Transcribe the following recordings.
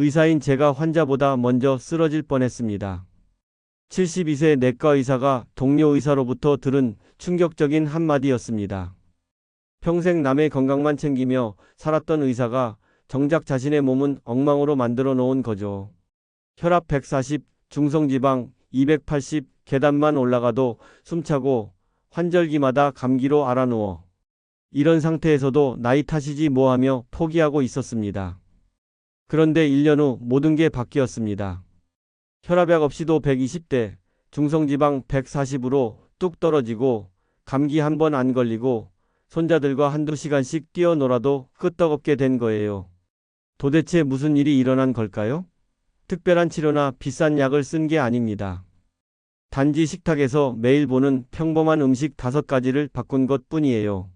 의사인 제가 환자보다 먼저 쓰러질 뻔했습니다. 72세 내과 의사가 동료 의사로부터 들은 충격적인 한마디였습니다. 평생 남의 건강만 챙기며 살았던 의사가 정작 자신의 몸은 엉망으로 만들어 놓은 거죠. 혈압 140, 중성지방 280, 계단만 올라가도 숨차고 환절기마다 감기로 알아누워. 이런 상태에서도 나이 탓이지 뭐하며 포기하고 있었습니다. 그런데 1년 후 모든 게 바뀌었습니다. 혈압약 없이도 120대, 중성지방 140으로 뚝 떨어지고 감기 한 번 안 걸리고 손자들과 한두 시간씩 뛰어놀아도 끄떡없게 된 거예요. 도대체 무슨 일이 일어난 걸까요? 특별한 치료나 비싼 약을 쓴 게 아닙니다. 단지 식탁에서 매일 보는 평범한 음식 다섯 가지를 바꾼 것 뿐이에요.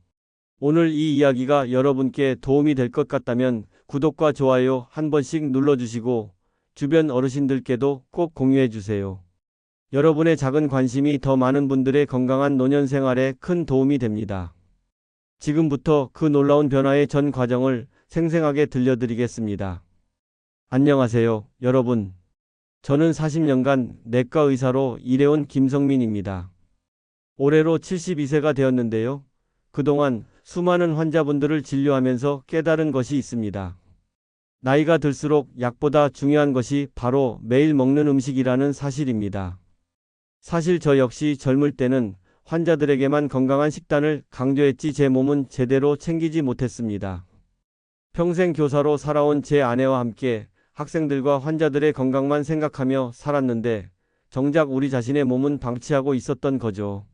오늘 이 이야기가 여러분께 도움이 될 것 같다면 구독과 좋아요 한 번씩 눌러주시고 주변 어르신들께도 꼭 공유해 주세요. 여러분의 작은 관심이 더 많은 분들의 건강한 노년 생활에 큰 도움이 됩니다. 지금부터 그 놀라운 변화의 전 과정을 생생하게 들려드리겠습니다. 안녕하세요, 여러분. 저는 40년간 내과 의사로 일해온 김성민입니다. 올해로 72세가 되었는데요. 그동안 수많은 환자분들을 진료하면서 깨달은 것이 있습니다. 나이가 들수록 약보다 중요한 것이 바로 매일 먹는 음식이라는 사실입니다. 사실 저 역시 젊을 때는 환자들에게만 건강한 식단을 강조했지 제 몸은 제대로 챙기지 못했습니다. 평생 교사로 살아온 제 아내와 함께 학생들과 환자들의 건강만 생각하며 살았는데 정작 우리 자신의 몸은 방치하고 있었던 거죠.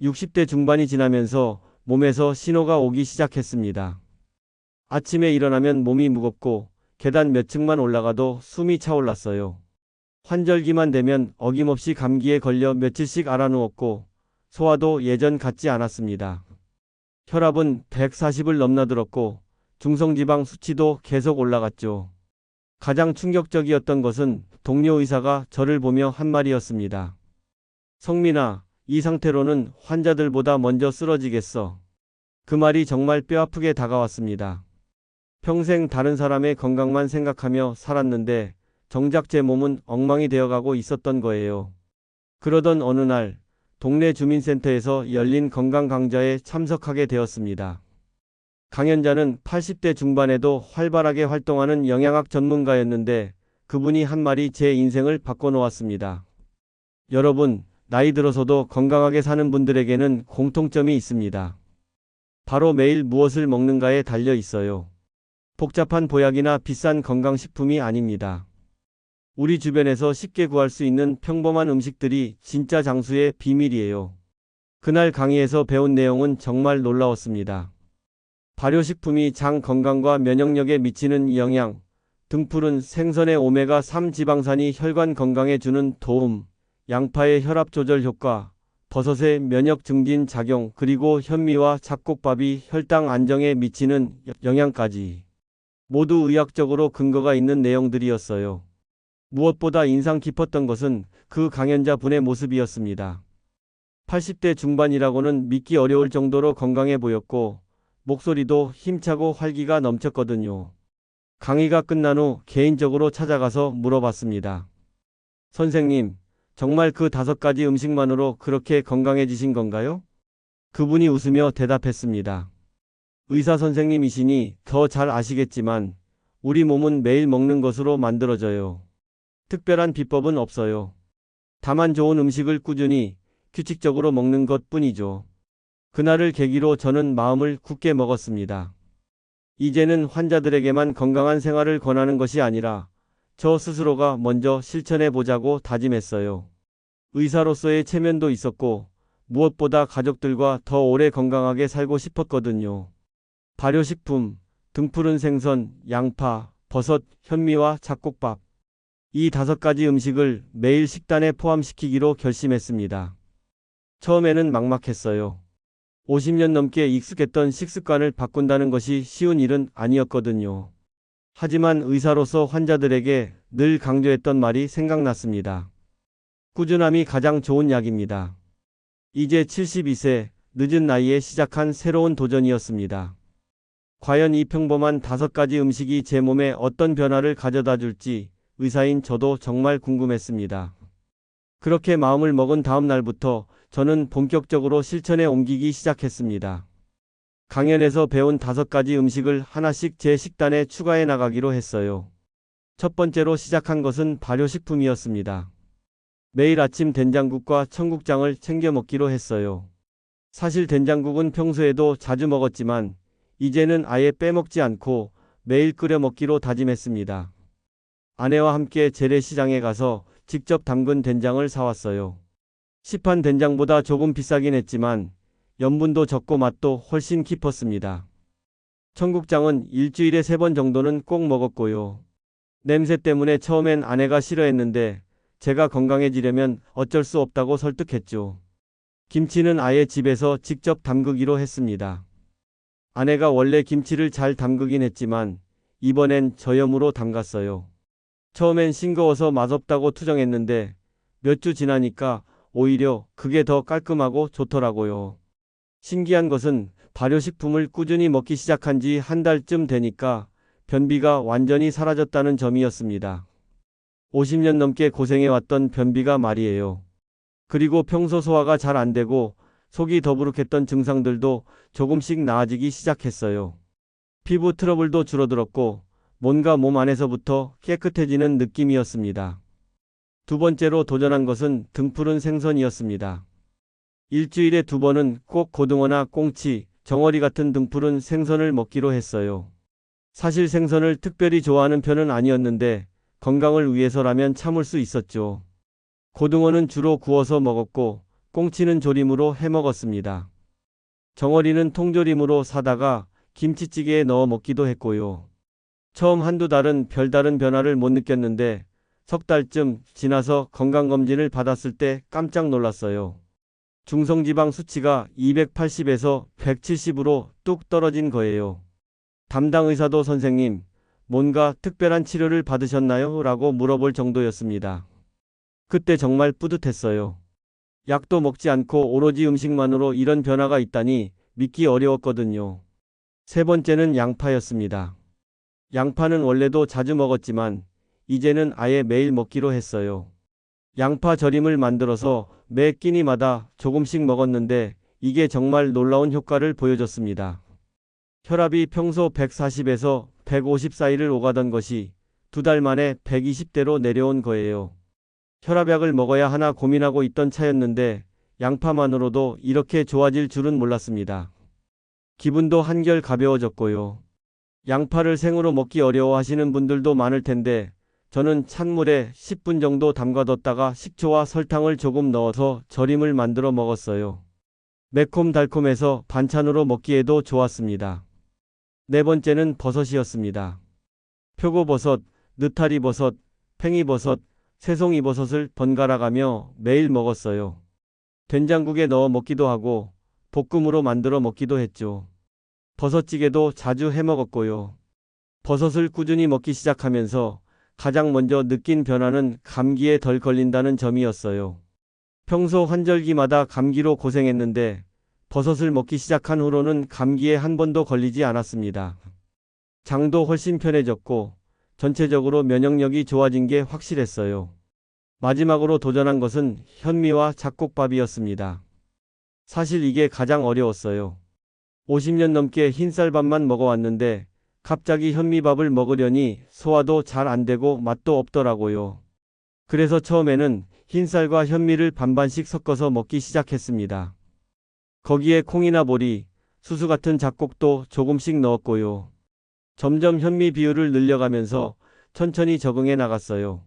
60대 중반이 지나면서 몸에서 신호가 오기 시작했습니다. 아침에 일어나면 몸이 무겁고 계단 몇 층만 올라가도 숨이 차올랐어요. 환절기만 되면 어김없이 감기에 걸려 며칠씩 알아누웠고 소화도 예전 같지 않았습니다. 혈압은 140을 넘나들었고 중성지방 수치도 계속 올라갔죠. 가장 충격적이었던 것은 동료 의사가 저를 보며 한 말이었습니다. 성민아, 이 상태로는 환자들보다 먼저 쓰러지겠어. 그 말이 정말 뼈아프게 다가왔습니다. 평생 다른 사람의 건강만 생각하며 살았는데 정작 제 몸은 엉망이 되어가고 있었던 거예요. 그러던 어느 날 동네 주민센터에서 열린 건강 강좌에 참석하게 되었습니다. 강연자는 80대 중반에도 활발하게 활동하는 영양학 전문가였는데 그분이 한 말이 제 인생을 바꿔놓았습니다. 여러분, 나이 들어서도 건강하게 사는 분들에게는 공통점이 있습니다. 바로 매일 무엇을 먹는가에 달려 있어요. 복잡한 보약이나 비싼 건강식품이 아닙니다. 우리 주변에서 쉽게 구할 수 있는 평범한 음식들이 진짜 장수의 비밀이에요. 그날 강의에서 배운 내용은 정말 놀라웠습니다. 발효식품이 장 건강과 면역력에 미치는 영향, 등푸른 생선의 오메가3 지방산이 혈관 건강에 주는 도움, 양파의 혈압 조절 효과, 버섯의 면역 증진 작용, 그리고 현미와 잡곡밥이 혈당 안정에 미치는 영향까지 모두 의학적으로 근거가 있는 내용들이었어요. 무엇보다 인상 깊었던 것은 그 강연자 분의 모습이었습니다. 80대 중반이라고는 믿기 어려울 정도로 건강해 보였고 목소리도 힘차고 활기가 넘쳤거든요. 강의가 끝난 후 개인적으로 찾아가서 물어봤습니다. 선생님, 정말 그 다섯 가지 음식만으로 그렇게 건강해지신 건가요? 그분이 웃으며 대답했습니다. 의사 선생님이시니 더 잘 아시겠지만 우리 몸은 매일 먹는 것으로 만들어져요. 특별한 비법은 없어요. 다만 좋은 음식을 꾸준히 규칙적으로 먹는 것 뿐이죠. 그날을 계기로 저는 마음을 굳게 먹었습니다. 이제는 환자들에게만 건강한 생활을 권하는 것이 아니라 저 스스로가 먼저 실천해 보자고 다짐했어요. 의사로서의 체면도 있었고 무엇보다 가족들과 더 오래 건강하게 살고 싶었거든요. 발효식품, 등푸른 생선, 양파, 버섯, 현미와 잡곡밥. 이 다섯 가지 음식을 매일 식단에 포함시키기로 결심했습니다. 처음에는 막막했어요. 50년 넘게 익숙했던 식습관을 바꾼다는 것이 쉬운 일은 아니었거든요. 하지만 의사로서 환자들에게 늘 강조했던 말이 생각났습니다. 꾸준함이 가장 좋은 약입니다. 이제 72세 늦은 나이에 시작한 새로운 도전이었습니다. 과연 이 평범한 다섯 가지 음식이 제 몸에 어떤 변화를 가져다 줄지 의사인 저도 정말 궁금했습니다. 그렇게 마음을 먹은 다음 날부터 저는 본격적으로 실천에 옮기기 시작했습니다. 강연에서 배운 다섯 가지 음식을 하나씩 제 식단에 추가해 나가기로 했어요. 첫 번째로 시작한 것은 발효식품이었습니다. 매일 아침 된장국과 청국장을 챙겨 먹기로 했어요. 사실 된장국은 평소에도 자주 먹었지만 이제는 아예 빼먹지 않고 매일 끓여 먹기로 다짐했습니다. 아내와 함께 재래시장에 가서 직접 담근 된장을 사왔어요. 시판 된장보다 조금 비싸긴 했지만 염분도 적고 맛도 훨씬 깊었습니다. 청국장은 일주일에 세 번 정도는 꼭 먹었고요. 냄새 때문에 처음엔 아내가 싫어했는데 제가 건강해지려면 어쩔 수 없다고 설득했죠. 김치는 아예 집에서 직접 담그기로 했습니다. 아내가 원래 김치를 잘 담그긴 했지만 이번엔 저염으로 담갔어요. 처음엔 싱거워서 맛없다고 투정했는데 몇 주 지나니까 오히려 그게 더 깔끔하고 좋더라고요. 신기한 것은 발효식품을 꾸준히 먹기 시작한 지 한 달쯤 되니까 변비가 완전히 사라졌다는 점이었습니다. 50년 넘게 고생해왔던 변비가 말이에요. 그리고 평소 소화가 잘 안 되고 속이 더부룩했던 증상들도 조금씩 나아지기 시작했어요. 피부 트러블도 줄어들었고 뭔가 몸 안에서부터 깨끗해지는 느낌이었습니다. 두 번째로 도전한 것은 등푸른 생선이었습니다. 일주일에 두 번은 꼭 고등어나 꽁치, 정어리 같은 등푸른 생선을 먹기로 했어요. 사실 생선을 특별히 좋아하는 편은 아니었는데 건강을 위해서라면 참을 수 있었죠. 고등어는 주로 구워서 먹었고 꽁치는 조림으로 해 먹었습니다. 정어리는 통조림으로 사다가 김치찌개에 넣어 먹기도 했고요. 처음 한두 달은 별다른 변화를 못 느꼈는데 석 달쯤 지나서 건강검진을 받았을 때 깜짝 놀랐어요. 중성지방 수치가 280에서 170으로 뚝 떨어진 거예요. 담당 의사도 선생님, 뭔가 특별한 치료를 받으셨나요? 라고 물어볼 정도였습니다. 그때 정말 뿌듯했어요. 약도 먹지 않고 오로지 음식만으로 이런 변화가 있다니 믿기 어려웠거든요. 세 번째는 양파였습니다. 양파는 원래도 자주 먹었지만 이제는 아예 매일 먹기로 했어요. 양파 절임을 만들어서 매 끼니마다 조금씩 먹었는데 이게 정말 놀라운 효과를 보여줬습니다. 혈압이 평소 140에서 150 사이를 오가던 것이 두 달 만에 120대로 내려온 거예요. 혈압약을 먹어야 하나 고민하고 있던 차였는데 양파만으로도 이렇게 좋아질 줄은 몰랐습니다. 기분도 한결 가벼워졌고요. 양파를 생으로 먹기 어려워 하시는 분들도 많을 텐데 저는 찬물에 10분 정도 담가뒀다가 식초와 설탕을 조금 넣어서 절임을 만들어 먹었어요. 매콤달콤해서 반찬으로 먹기에도 좋았습니다. 네 번째는 버섯이었습니다. 표고버섯, 느타리버섯, 팽이버섯, 새송이버섯을 번갈아 가며 매일 먹었어요. 된장국에 넣어 먹기도 하고 볶음으로 만들어 먹기도 했죠. 버섯찌개도 자주 해 먹었고요. 버섯을 꾸준히 먹기 시작하면서 가장 먼저 느낀 변화는 감기에 덜 걸린다는 점이었어요. 평소 환절기마다 감기로 고생했는데 버섯을 먹기 시작한 후로는 감기에 한 번도 걸리지 않았습니다. 장도 훨씬 편해졌고 전체적으로 면역력이 좋아진 게 확실했어요. 마지막으로 도전한 것은 현미와 잡곡밥이었습니다. 사실 이게 가장 어려웠어요. 50년 넘게 흰쌀밥만 먹어왔는데 갑자기 현미밥을 먹으려니 소화도 잘 안 되고 맛도 없더라고요. 그래서 처음에는 흰쌀과 현미를 반반씩 섞어서 먹기 시작했습니다. 거기에 콩이나 보리, 수수 같은 잡곡도 조금씩 넣었고요. 점점 현미 비율을 늘려가면서 천천히 적응해 나갔어요.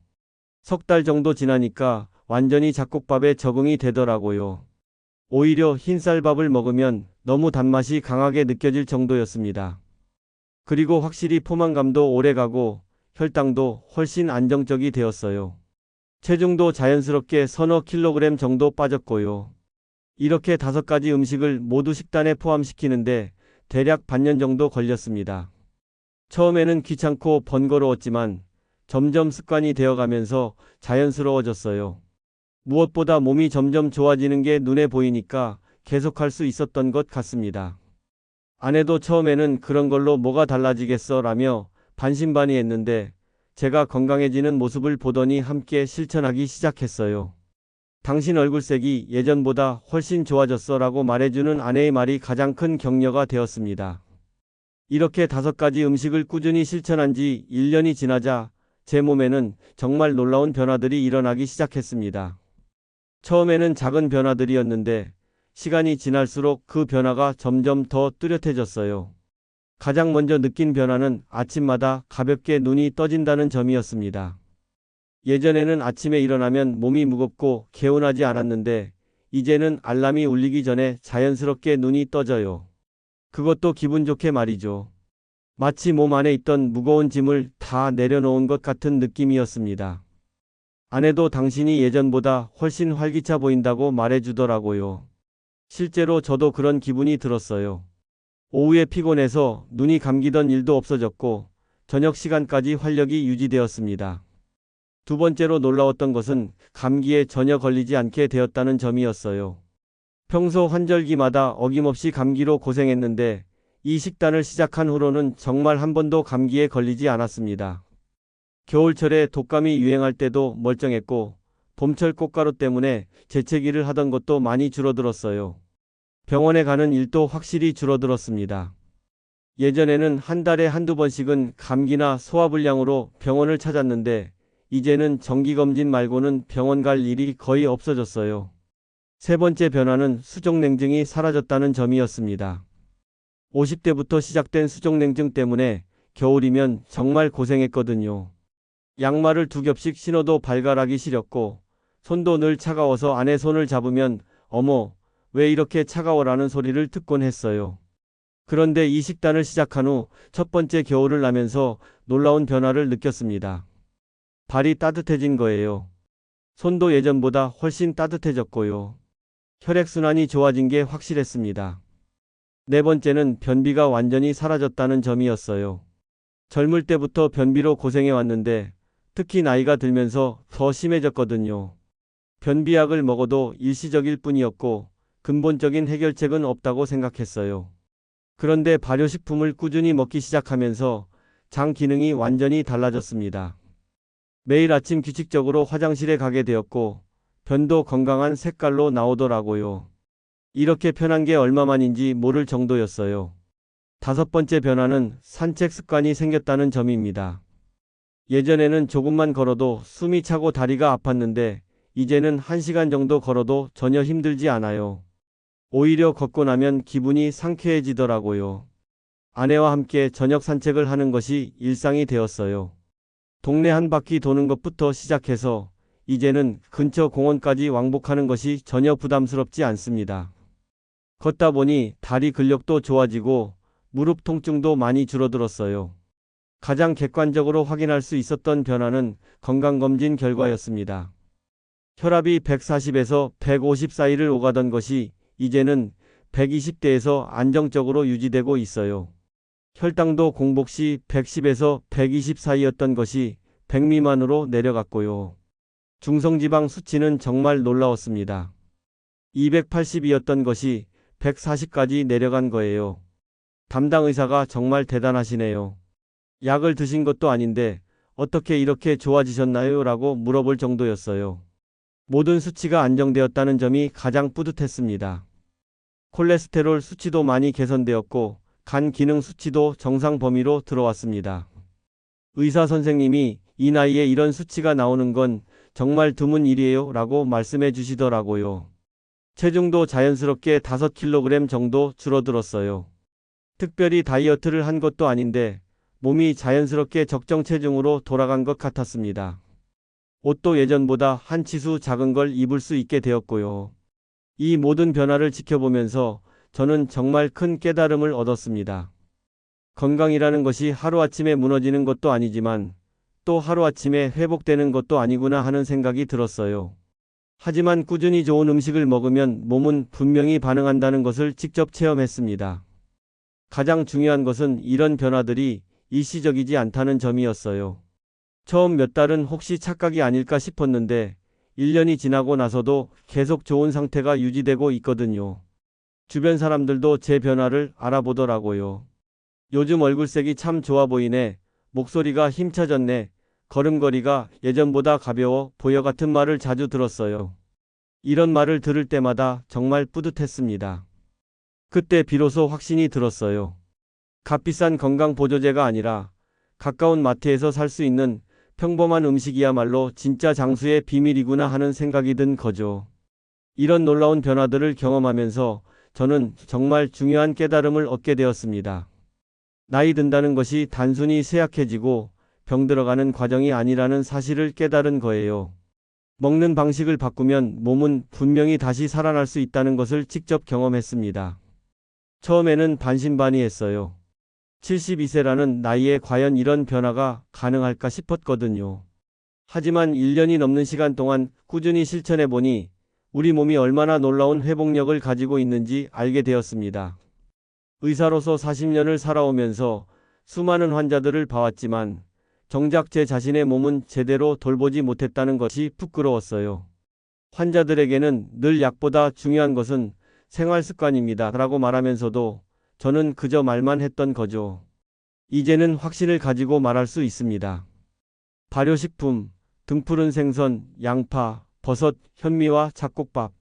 석 달 정도 지나니까 완전히 잡곡밥에 적응이 되더라고요. 오히려 흰쌀밥을 먹으면 너무 단맛이 강하게 느껴질 정도였습니다. 그리고 확실히 포만감도 오래가고 혈당도 훨씬 안정적이 되었어요. 체중도 자연스럽게 서너 킬로그램 정도 빠졌고요. 이렇게 다섯 가지 음식을 모두 식단에 포함시키는데 대략 반년 정도 걸렸습니다. 처음에는 귀찮고 번거로웠지만 점점 습관이 되어가면서 자연스러워졌어요. 무엇보다 몸이 점점 좋아지는 게 눈에 보이니까 계속할 수 있었던 것 같습니다. 아내도 처음에는 그런 걸로 뭐가 달라지겠어 라며 반신반의했는데 제가 건강해지는 모습을 보더니 함께 실천하기 시작했어요. 당신 얼굴색이 예전보다 훨씬 좋아졌어 라고 말해주는 아내의 말이 가장 큰 격려가 되었습니다. 이렇게 다섯 가지 음식을 꾸준히 실천한 지 1년이 지나자 제 몸에는 정말 놀라운 변화들이 일어나기 시작했습니다. 처음에는 작은 변화들이었는데 시간이 지날수록 그 변화가 점점 더 뚜렷해졌어요. 가장 먼저 느낀 변화는 아침마다 가볍게 눈이 떠진다는 점이었습니다. 예전에는 아침에 일어나면 몸이 무겁고 개운하지 않았는데 이제는 알람이 울리기 전에 자연스럽게 눈이 떠져요. 그것도 기분 좋게 말이죠. 마치 몸 안에 있던 무거운 짐을 다 내려놓은 것 같은 느낌이었습니다. 아내도 당신이 예전보다 훨씬 활기차 보인다고 말해주더라고요. 실제로 저도 그런 기분이 들었어요. 오후에 피곤해서 눈이 감기던 일도 없어졌고 저녁 시간까지 활력이 유지되었습니다. 두 번째로 놀라웠던 것은 감기에 전혀 걸리지 않게 되었다는 점이었어요. 평소 환절기마다 어김없이 감기로 고생했는데 이 식단을 시작한 후로는 정말 한 번도 감기에 걸리지 않았습니다. 겨울철에 독감이 유행할 때도 멀쩡했고 봄철 꽃가루 때문에 재채기를 하던 것도 많이 줄어들었어요. 병원에 가는 일도 확실히 줄어들었습니다. 예전에는 한 달에 한두 번씩은 감기나 소화불량으로 병원을 찾았는데 이제는 정기검진 말고는 병원 갈 일이 거의 없어졌어요. 세 번째 변화는 수족냉증이 사라졌다는 점이었습니다. 50대부터 시작된 수족냉증 때문에 겨울이면 정말 고생했거든요. 양말을 두 겹씩 신어도 발갈하기 시렸고 손도 늘 차가워서 아내 손을 잡으면 어머 왜 이렇게 차가워라는 소리를 듣곤 했어요. 그런데 이 식단을 시작한 후 첫 번째 겨울을 나면서 놀라운 변화를 느꼈습니다. 발이 따뜻해진 거예요. 손도 예전보다 훨씬 따뜻해졌고요. 혈액순환이 좋아진 게 확실했습니다. 네 번째는 변비가 완전히 사라졌다는 점이었어요. 젊을 때부터 변비로 고생해 왔는데 특히 나이가 들면서 더 심해졌거든요. 변비약을 먹어도 일시적일 뿐이었고 근본적인 해결책은 없다고 생각했어요. 그런데 발효식품을 꾸준히 먹기 시작하면서 장 기능이 완전히 달라졌습니다. 매일 아침 규칙적으로 화장실에 가게 되었고 변도 건강한 색깔로 나오더라고요. 이렇게 편한 게 얼마만인지 모를 정도였어요. 다섯 번째 변화는 산책 습관이 생겼다는 점입니다. 예전에는 조금만 걸어도 숨이 차고 다리가 아팠는데 이제는 한 시간 정도 걸어도 전혀 힘들지 않아요. 오히려 걷고 나면 기분이 상쾌해지더라고요. 아내와 함께 저녁 산책을 하는 것이 일상이 되었어요. 동네 한 바퀴 도는 것부터 시작해서 이제는 근처 공원까지 왕복하는 것이 전혀 부담스럽지 않습니다. 걷다 보니 다리 근력도 좋아지고 무릎 통증도 많이 줄어들었어요. 가장 객관적으로 확인할 수 있었던 변화는 건강검진 결과였습니다. 혈압이 140에서 150 사이를 오가던 것이 이제는 120대에서 안정적으로 유지되고 있어요. 혈당도 공복 시 110에서 120 사이였던 것이 100 미만으로 내려갔고요. 중성지방 수치는 정말 놀라웠습니다. 280이었던 것이 140까지 내려간 거예요. 담당 의사가 정말 대단하시네요. 약을 드신 것도 아닌데 어떻게 이렇게 좋아지셨나요? 라고 물어볼 정도였어요. 모든 수치가 안정되었다는 점이 가장 뿌듯했습니다. 콜레스테롤 수치도 많이 개선되었고 간 기능 수치도 정상 범위로 들어왔습니다. 의사 선생님이 이 나이에 이런 수치가 나오는 건 정말 드문 일이에요 라고 말씀해 주시더라고요. 체중도 자연스럽게 5kg 정도 줄어들었어요. 특별히 다이어트를 한 것도 아닌데 몸이 자연스럽게 적정 체중으로 돌아간 것 같았습니다. 옷도 예전보다 한 치수 작은 걸 입을 수 있게 되었고요. 이 모든 변화를 지켜보면서 저는 정말 큰 깨달음을 얻었습니다. 건강이라는 것이 하루아침에 무너지는 것도 아니지만 또 하루아침에 회복되는 것도 아니구나 하는 생각이 들었어요. 하지만 꾸준히 좋은 음식을 먹으면 몸은 분명히 반응한다는 것을 직접 체험했습니다. 가장 중요한 것은 이런 변화들이 일시적이지 않다는 점이었어요. 처음 몇 달은 혹시 착각이 아닐까 싶었는데 1년이 지나고 나서도 계속 좋은 상태가 유지되고 있거든요. 주변 사람들도 제 변화를 알아보더라고요. 요즘 얼굴색이 참 좋아 보이네. 목소리가 힘차졌네. 걸음걸이가 예전보다 가벼워 보여 같은 말을 자주 들었어요. 이런 말을 들을 때마다 정말 뿌듯했습니다. 그때 비로소 확신이 들었어요. 값비싼 건강보조제가 아니라 가까운 마트에서 살 수 있는 평범한 음식이야말로 진짜 장수의 비밀이구나 하는 생각이 든 거죠. 이런 놀라운 변화들을 경험하면서 저는 정말 중요한 깨달음을 얻게 되었습니다. 나이 든다는 것이 단순히 쇠약해지고 병들어가는 과정이 아니라는 사실을 깨달은 거예요. 먹는 방식을 바꾸면 몸은 분명히 다시 살아날 수 있다는 것을 직접 경험했습니다. 처음에는 반신반의했어요. 72세라는 나이에 과연 이런 변화가 가능할까 싶었거든요. 하지만 1년이 넘는 시간 동안 꾸준히 실천해 보니 우리 몸이 얼마나 놀라운 회복력을 가지고 있는지 알게 되었습니다. 의사로서 40년을 살아오면서 수많은 환자들을 봐왔지만 정작 제 자신의 몸은 제대로 돌보지 못했다는 것이 부끄러웠어요. 환자들에게는 늘 약보다 중요한 것은 생활 습관입니다. 라고 말하면서도 저는 그저 말만 했던 거죠. 이제는 확신을 가지고 말할 수 있습니다. 발효식품, 등푸른 생선, 양파, 버섯, 현미와 잡곡밥.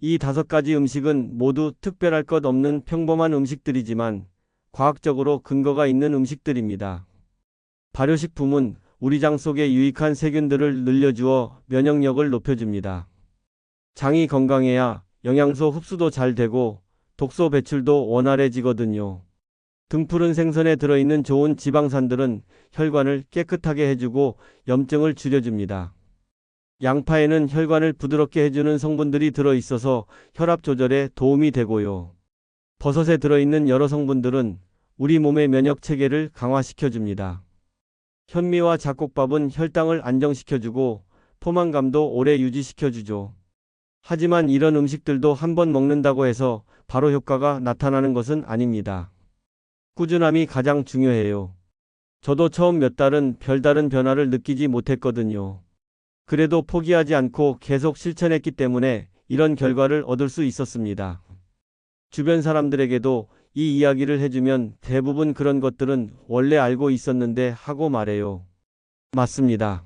이 다섯 가지 음식은 모두 특별할 것 없는 평범한 음식들이지만 과학적으로 근거가 있는 음식들입니다. 발효식품은 우리 장 속에 유익한 세균들을 늘려주어 면역력을 높여줍니다. 장이 건강해야 영양소 흡수도 잘 되고 독소 배출도 원활해지거든요. 등푸른 생선에 들어있는 좋은 지방산들은 혈관을 깨끗하게 해주고 염증을 줄여줍니다. 양파에는 혈관을 부드럽게 해주는 성분들이 들어있어서 혈압 조절에 도움이 되고요. 버섯에 들어있는 여러 성분들은 우리 몸의 면역 체계를 강화시켜줍니다. 현미와 잡곡밥은 혈당을 안정시켜주고 포만감도 오래 유지시켜주죠. 하지만 이런 음식들도 한 번 먹는다고 해서 바로 효과가 나타나는 것은 아닙니다. 꾸준함이 가장 중요해요. 저도 처음 몇 달은 별다른 변화를 느끼지 못했거든요. 그래도 포기하지 않고 계속 실천했기 때문에 이런 결과를 얻을 수 있었습니다. 주변 사람들에게도 이 이야기를 해주면 대부분 그런 것들은 원래 알고 있었는데 하고 말해요. 맞습니다.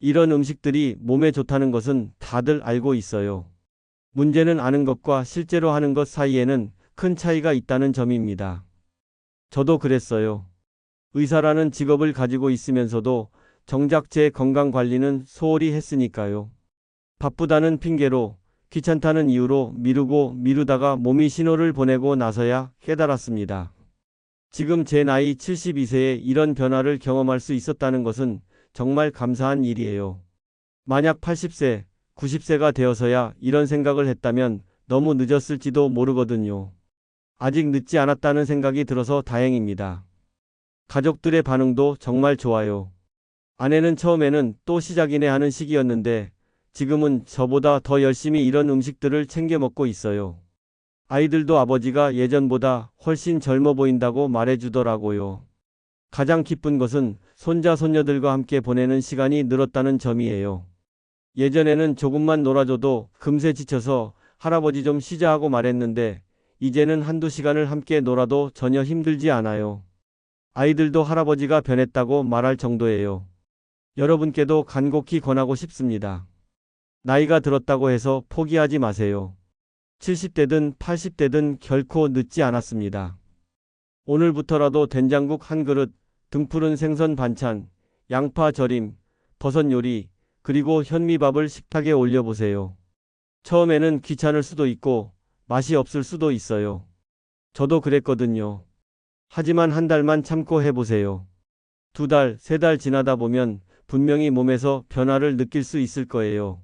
이런 음식들이 몸에 좋다는 것은 다들 알고 있어요. 문제는 아는 것과 실제로 하는 것 사이에는 큰 차이가 있다는 점입니다. 저도 그랬어요. 의사라는 직업을 가지고 있으면서도 정작 제 건강 관리는 소홀히 했으니까요. 바쁘다는 핑계로 귀찮다는 이유로 미루고 미루다가 몸이 신호를 보내고 나서야 깨달았습니다. 지금 제 나이 72세에 이런 변화를 경험할 수 있었다는 것은 정말 감사한 일이에요. 만약 80세, 90세가 되어서야 이런 생각을 했다면 너무 늦었을지도 모르거든요. 아직 늦지 않았다는 생각이 들어서 다행입니다. 가족들의 반응도 정말 좋아요. 아내는 처음에는 또 시작이네 하는 시기였는데 지금은 저보다 더 열심히 이런 음식들을 챙겨 먹고 있어요. 아이들도 아버지가 예전보다 훨씬 젊어 보인다고 말해주더라고요. 가장 기쁜 것은 손자, 손녀들과 함께 보내는 시간이 늘었다는 점이에요. 예전에는 조금만 놀아줘도 금세 지쳐서 할아버지 좀 쉬자 하고 말했는데 이제는 한두 시간을 함께 놀아도 전혀 힘들지 않아요. 아이들도 할아버지가 변했다고 말할 정도예요. 여러분께도 간곡히 권하고 싶습니다. 나이가 들었다고 해서 포기하지 마세요. 70대든 80대든 결코 늦지 않았습니다. 오늘부터라도 된장국 한 그릇, 등푸른 생선 반찬, 양파 절임, 버섯 요리, 그리고 현미밥을 식탁에 올려보세요. 처음에는 귀찮을 수도 있고 맛이 없을 수도 있어요. 저도 그랬거든요. 하지만 한 달만 참고 해보세요. 두 달, 세 달 지나다 보면 분명히 몸에서 변화를 느낄 수 있을 거예요.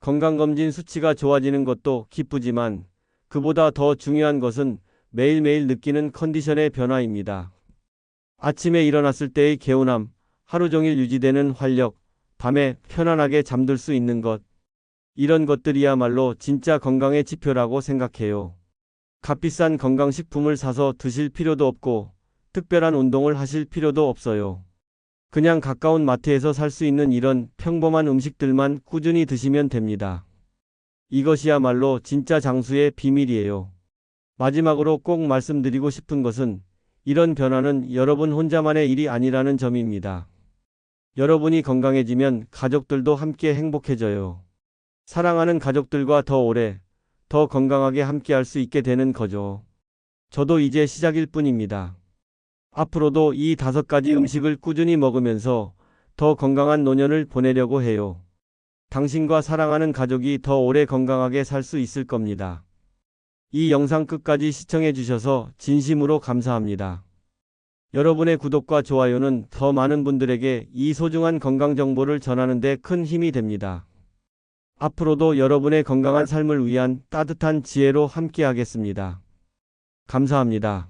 건강검진 수치가 좋아지는 것도 기쁘지만 그보다 더 중요한 것은 매일매일 느끼는 컨디션의 변화입니다. 아침에 일어났을 때의 개운함, 하루 종일 유지되는 활력, 밤에 편안하게 잠들 수 있는 것. 이런 것들이야말로 진짜 건강의 지표라고 생각해요. 값비싼 건강식품을 사서 드실 필요도 없고 특별한 운동을 하실 필요도 없어요. 그냥 가까운 마트에서 살 수 있는 이런 평범한 음식들만 꾸준히 드시면 됩니다. 이것이야말로 진짜 장수의 비밀이에요. 마지막으로 꼭 말씀드리고 싶은 것은 이런 변화는 여러분 혼자만의 일이 아니라는 점입니다. 여러분이 건강해지면 가족들도 함께 행복해져요. 사랑하는 가족들과 더 오래, 더 건강하게 함께 할 수 있게 되는 거죠. 저도 이제 시작일 뿐입니다. 앞으로도 이 다섯 가지 음식을 꾸준히 먹으면서 더 건강한 노년을 보내려고 해요. 당신과 사랑하는 가족이 더 오래 건강하게 살 수 있을 겁니다. 이 영상 끝까지 시청해 주셔서 진심으로 감사합니다. 여러분의 구독과 좋아요는 더 많은 분들에게 이 소중한 건강 정보를 전하는 데 큰 힘이 됩니다. 앞으로도 여러분의 건강한 삶을 위한 따뜻한 지혜로 함께 하겠습니다. 감사합니다.